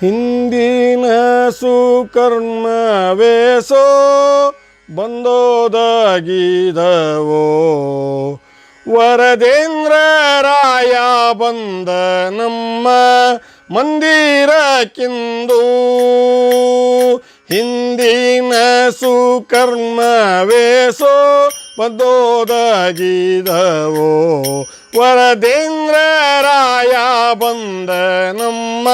ಹಿಂದಿನ ಸುಕರ್ಮವೇಸೋ ಬಂದೋದಗಿದವೋ? ವರದೇಂದ್ರ ರಾಯ ಬಂದ ನಮ್ಮ ಮಂದಿರಕ್ಕಿಂದು ಹಿಂದಿನ ಸುಕರ್ಮವೇಸೋ ಬಂದೋದಗಿದವೋ? ವರದೇಂದ್ರ ರಾಯ ಬಂದ ನಮ್ಮ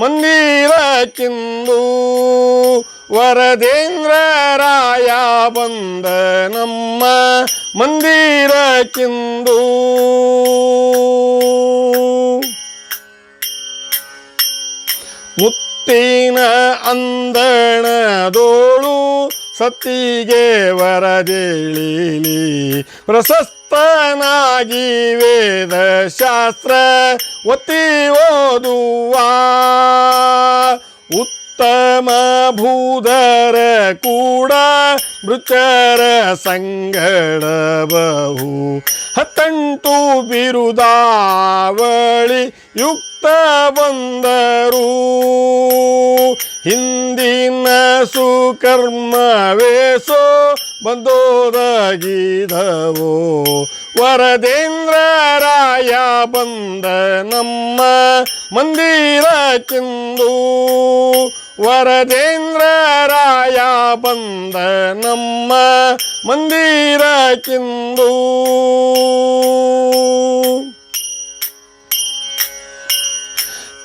ಮಂದಿರಕ್ಕಿಂದು ವರದೇಂದ್ರ ರಾಯ ಬಂದ ನಮ್ಮ ಮಂದಿರಕ್ಕಿಂದು ಮುತ್ತಿನ ಅಂದಣದೋಳು ಸತ್ತಿಗೆ ವರದೇಳಿಲಿ. ಪ್ರಶಸ್ತನಾಗಿ ವೇದ ಶಾಸ್ತ್ರ ಒತ್ತಿ ಓದುವ. ಉತ್ತಮ ಭೂಧರ ಕೂಡ ಮೃತರ ಸಂಗಡ ಬಹು ಹತ್ತಂಟು ಬಿರುದಾವಳಿ ಯುಕ್ತ ಬಂದರು ಸುಕರ್ಮವೇಸೋ ಬಂದೋದಗಿದವೋ. ವರದೇಂದ್ರ ರಾಯ ಬಂದ ನಮ್ಮ ಮಂದಿರಕ್ಕಿಂದು. ವರದೇಂದ್ರ ರಾಯ ಬಂದ ನಮ್ಮ ಮಂದಿರಕ್ಕಿಂದು.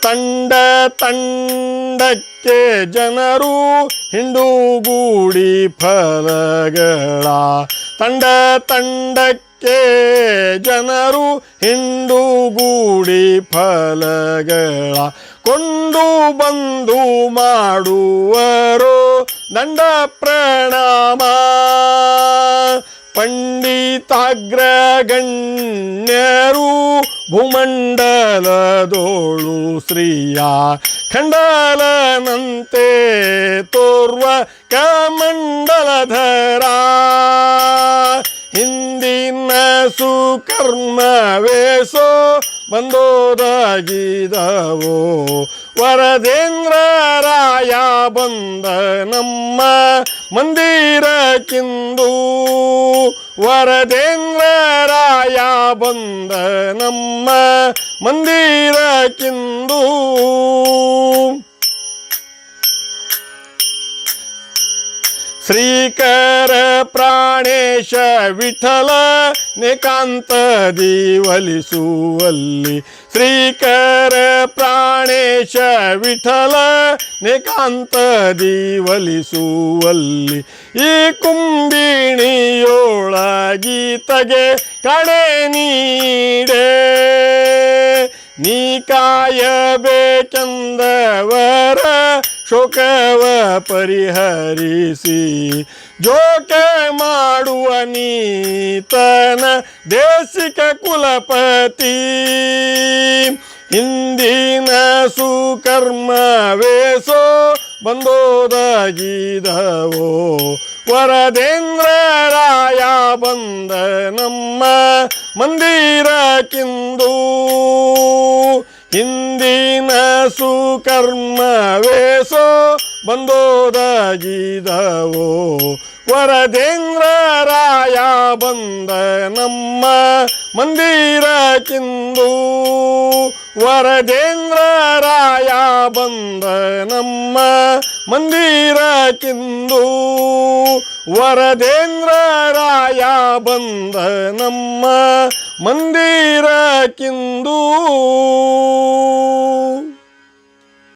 ತಂಡ ತಂಡಕ್ಕೆ ಜನರು ಹಿಂಡುಗೂಡಿ ಫಲಗಳ ತಂಡ ತಂಡಕ್ಕೆ ಜನರು ಹಿಂಡುಗೂಡಿ ಫಲಗಳ ಕೊಂಡು ಬಂದು ಮಾಡುವರು ದಂಡ ಪ್ರಣಾಮ. ಪಂಡಿತಾಗ್ರಗಣ್ಯರು ಭೂಮಂಡಲದೋಳು ಶ್ರೀಯ ಖಂಡಲನಂತೆ ತೋರ್ವ ಕಮಂಡಲಧರ. ಹಿಂದಿನ ಸುಕರ್ಮವೇಸೋ ಬಂದೋದಗಿದವೋ ವರದೇಂದ್ರ ರಾಯ ಬಂದ ನಮ್ಮ ಮಂದಿರಕ್ಕಿಂದು. ವರದೇಂದ್ರ ರಾಯ ಬಂದ ನಮ್ಮ ಮಂದಿರಕ್ಕಿಂದು ಪ್ರಾಣೇಶ ವಿಠಲ ನಿಕಾಂತ ದೀವಲಿಸುವಲ್ಲಿ. ಶ್ರೀಕರ ಪ್ರಾಣೇಶ ವಿಠಲ ನಿಕಾಂತ ದೀವಲಿಸುವಲ್ಲಿ. ಈ ಕುಂಬಿಣಿಯೋಳಗೀತಗೆ ಕಡೆ ನೀಡೆ. ನೀ ಕಾಯಬೇಕೆಂದವರ ಶೋಕವ ಪರಿಹರಿಸಿ, ಜೋಕ ಮಾಡುವ ನೀತನ ದೇಶಿಕ ಕುಲಪತಿ. ಹಿಂದಿನ ಸುಕರ್ಮವೇಸೋ ಬಂದೋದಾಗಿದವೋ ವರದೇಂದ್ರ ರಾಯ ಬಂದ ನಮ್ಮ ಮಂದಿರಕ್ಕಿಂದು. ಹಿಂದಿನ ಸುಕರ್ಮವೇಸೋ ಬಂದೋದಗಿದವೋ. ವರದೇಂದ್ರ ರಾಯ ಬಂದ ನಮ್ಮ ಮಂದಿರಕ್ಕಿಂದು ವರದೇಂದ್ರ ರಾಯ ಬಂದ ನಮ್ಮ ಮಂದಿರಕ್ಕಿಂದು ವರದೇಂದ್ರ ರಾಯ ಬಂದ ನಮ್ಮ ಮಂದಿರಕ್ಕಿಂದು